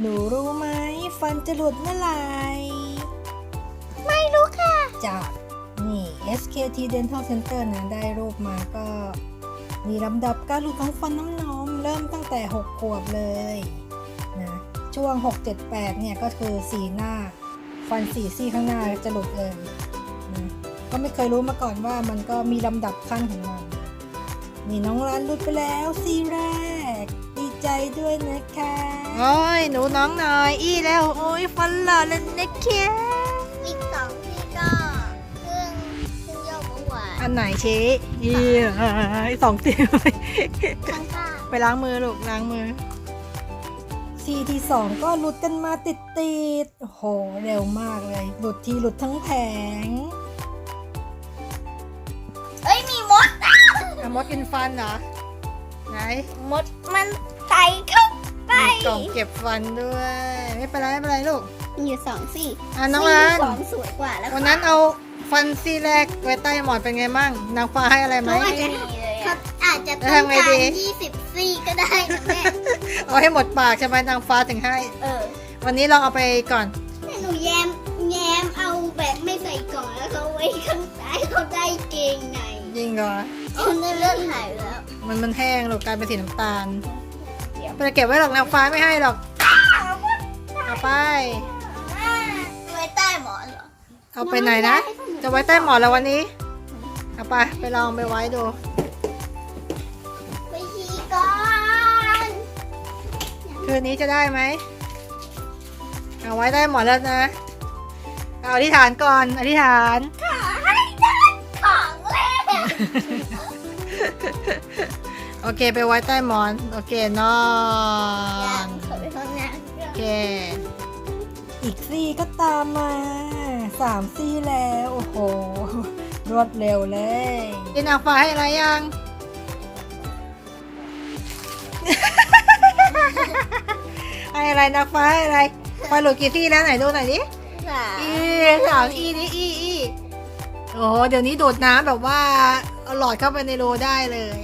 หนูรู้ไหมฟันจะหลุดเมื่อไหร่ ไม่รู้ค่ะ จากนี่ SKT Dental Center นะได้รูปมาก็มีลำดับการหลุดของฟันน้ำนมเริ่มตั้งแต่ 6 ขวบเลยนะช่วง 6 7 8 เนี่ยก็คือสีหน้า ฟันสีซี่ข้างหน้าจะหลุดเลยนะก็ไม่เคยรู้มาก่อนว่ามันก็มีลำดับขั้นของมันนี่น้องรันหลุดไปแล้วซีแรกดี ใจด้วยนะคะโอ้ยหนูน้องหน่อย อี้แล้ว โอ้ยฟันหล่อเลยนะคะอีกสองที่ก็เครื่องเครื่องโยกเมื่อวานอันไหนเชี้อี้สองตีข้างข้างไปล้างมือลูกล้างมือซีที่สองก็หลุดกันมาติดติดๆโอ้โหเร็วมากเลย หลุดทีหลุดทั้งแผงเอ้ยมีมดอะมดกินฟันเหรอไหน มดมัน ไต่เข้าไปมีกล่องเก็บฟันด้วย ไม่เป็นไรไม่เป็นไรลูก มีอยู่สองสี่อะน้องซี่รันสองสวยกว่าแล้ววันนั้นเอาฟันซี่แรกไว้ใต้หมอนเป็นไงมั่งนางฟ้าให้อะไรไหม เขาอาจจะเขาอาจจะแล้วต้องทำไงการดียี่สิบซี่ก็ได้นะแม่เอาให้หมดปากใช่ไหมนางฟ้าถึงให้ เออวันนี้ลองเอาไปก่อน แต่หนูแยมแยมเอาแบบไม่ใส่กล่องแล้วเขาไว้ข้างใต้เขาได้เกงในยิงเหรอเอาเนื้อเลือดหายแล้ว มันมันแห้งหรอกกลายเป็นสีน้ำตาล เดี๋ยวไปเก็บไว้หรอกนางฟ้าไม่ให้หรอก เอาไป ไว้ใต้หมอนเหรอเอาไปไหนนะ จะไว้ใต้หมอนแล้ววันนี้ เอาไป ไปลองไปไว้ดู ไปชี้ก่อนคืนนี้จะได้ไหม เอาไว้ใต้หมอนแล้วนะ เอาอธิษฐานก่อน อธิษฐาน ขอให้ได้ของเล่น โอเค ไปไว้ใต้หมอน โอเคนอยังนขอไปห้องน้โอเค อีกซี่ก็ตามมาสามซี่แล้ว โอ้โห รวดเร็วเลยกินนางฟ้าให้อะไรยัง ให้อะไรนางฟ้าให้อะไรฟันหลุดกี่ซี่แล้วไหนดูหน่อยดิำสามอีสามอีนี่อีอีโอ้โหเดี๋ยวนี้ดูดน้ำแบบว่าเอา หลอดเข้าไปในโลได้เลย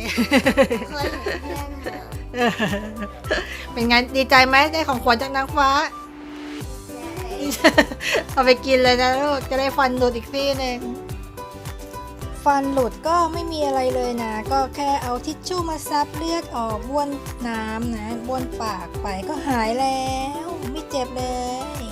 คนเพื่อนเหรอเป็นไงดีใจไหมได้ของขวัญจากนางฟ้า เอาไปกินเลยนะลูกจะได้ฟันหลุดอีกซี่หนึ่งฟันหลุดก็ไม่มีอะไรเลยนะ ก็แค่เอาทิชชู่มาซับเลือดออกบ้วนน้ำนะบ้วนปากไปก็หายแล้ว ไม่เจ็บเลย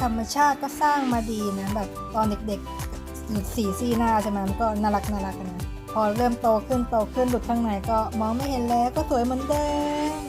ธรรมชาติก็สร้างมาดีนะ แบบตอนเด็กๆ หลุดสีซี่หน้าใช่ไหมมันก็น่ารักน่ารักนะพอเริ่มโตขึ้นโตขึ้นหลุดข้างในก็มองไม่เห็นแล้วก็สวยเหมือนเดิม